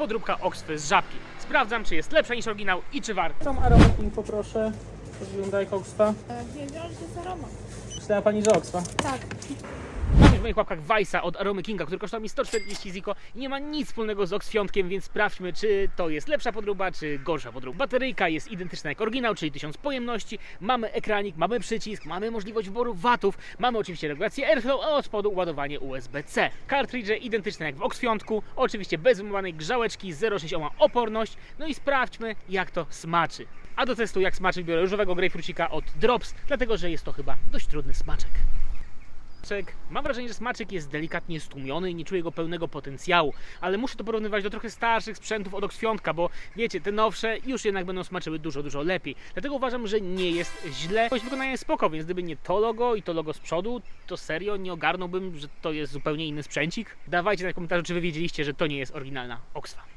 podróbka Oxfy z żabki. Sprawdzam, czy jest lepsza niż oryginał i czy warto. Tam aromating poproszę. To wygląda jak Oxfa. Nie wiedziałam, że to jest aroma. Myślała pani, że Oxfa. Tak. W moich łapkach Weissa od Aromy Kinga, który kosztował mi 140 ziko i nie ma nic wspólnego z Oxfiątkiem, więc sprawdźmy, czy to jest lepsza podróba, czy gorsza podróba. Bateryjka jest identyczna jak oryginał, czyli 1000 pojemności, mamy ekranik, mamy przycisk, mamy możliwość wyboru watów, mamy oczywiście regulację airflow, a od spodu ładowanie USB-C. Kartridże identyczne jak w Oxfiątku, oczywiście bez wymowanej grzałeczki, 0,6 ohma oporność, no i sprawdźmy jak to smaczy. A do testu jak smaczy biorę różowego grejpfrucika od Drops, dlatego że jest to chyba dość trudny smaczek. Smaczek. Mam wrażenie, że smaczek jest delikatnie stłumiony i nie czuję jego pełnego potencjału, ale muszę to porównywać do trochę starszych sprzętów od Oxfiątka, bo wiecie, te nowsze już jednak będą smaczyły dużo, dużo lepiej. Dlatego uważam, że nie jest źle. Choć wykonanie jest spoko, więc gdyby nie to logo i to logo z przodu, to serio nie ogarnąłbym, że to jest zupełnie inny sprzęcik. Dawajcie na komentarzu, czy wy wiedzieliście, że to nie jest oryginalna Oxfa.